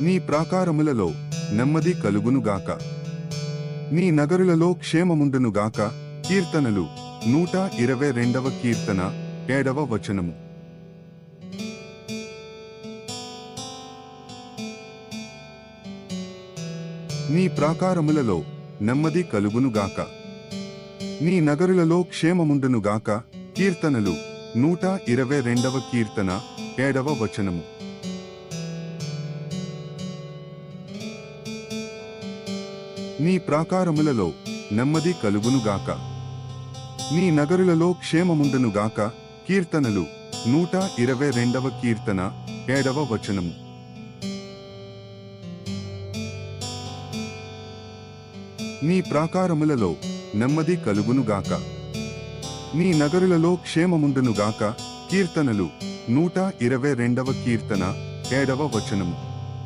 నీ ప్రాకారములలో నెమ్మది కలుగునుగాక నీ నగరులలో క్షేమముండునుగాక కీర్తనలు నూట ఇరవై రెండవ కీర్తన ఏడవ వచనము. నీ ప్రాకారములలో నెమ్మది కలుగునుగాక నీ నగరులలో క్షేమముండునుగాక కీర్తనలు నూట ఇరవై రెండవ కీర్తన ఏడవ వచనము. నీ ప్రాకారములలో నెమ్మది కలుగునుగాక నీ నగరులలో క్షేమముండునుగాక కీర్తనలు నూట ఇరవై రెండవ కీర్తన ఏడవ వచనము. నీ ప్రాకారములలో నెమ్మది కలుగునుగాక నీ నగరులలో క్షేమముండునుగాక కీర్తనలు నూట ఇరవై రెండవ కీర్తన ఏడవ వచనము.